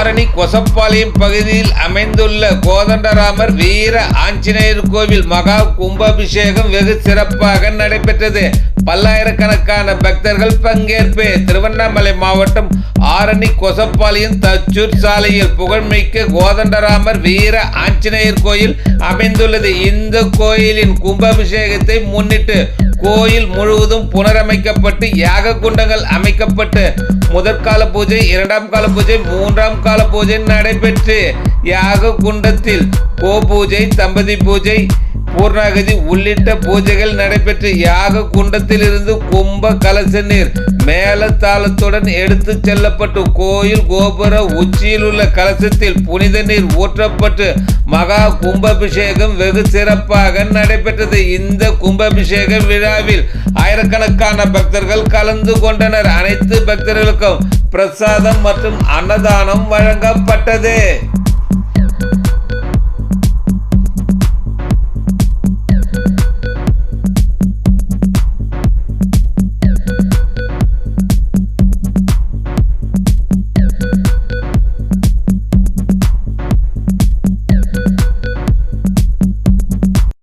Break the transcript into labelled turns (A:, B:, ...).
A: ஆரணி கொசப்பாளையம் பகுதியில் அமைந்துள்ள கோதண்டராமர் வீர ஆஞ்சநேயர் கோவில் மகா கும்பாபிஷேகம் வெகு சிறப்பாக நடைபெற்றது. பல்லாயிரக்கணக்கான பக்தர்கள் பங்கேற்பு. திருவண்ணாமலை மாவட்டம் ஆரணி கொசப்பாளையம் தச்சூர் சாலையில் புகழ்மிக்க கோதண்டராமர் வீர ஆஞ்சநேயர் கோயில் அமைந்துள்ளது. இந்த கோயிலின் கும்பாபிஷேகத்தை முன்னிட்டு கோயில் முழுவதும் புனரமைக்கப்பட்டு யாக குண்டங்கள் அமைக்கப்பட்டு முதற்கால பூஜை இரண்டாம் கால பூஜை மூன்றாம் கால பூஜை நடைபெற்று யாக குண்டத்தில் கோ பூஜை தம்பதி பூஜை பூர்ணாகதி உள்ளிட்ட பூஜைகள் நடைபெற்று யாக குண்டத்திலிருந்து கும்ப கலச நீர் மேலத்தாளத்துடன் எடுத்து செல்லப்பட்டு கோயில் கோபுர உச்சியில் உள்ள கலசத்தில் புனித நீர் ஊற்றப்பட்டு மகா கும்பாபிஷேகம் வெகு சிறப்பாக நடைபெற்றது. இந்த கும்பாபிஷேக விழாவில் ஆயிரக்கணக்கான பக்தர்கள் கலந்து கொண்டனர். அனைத்து பக்தர்களுக்கும் பிரசாதம் மற்றும் அன்னதானம் வழங்கப்பட்டது.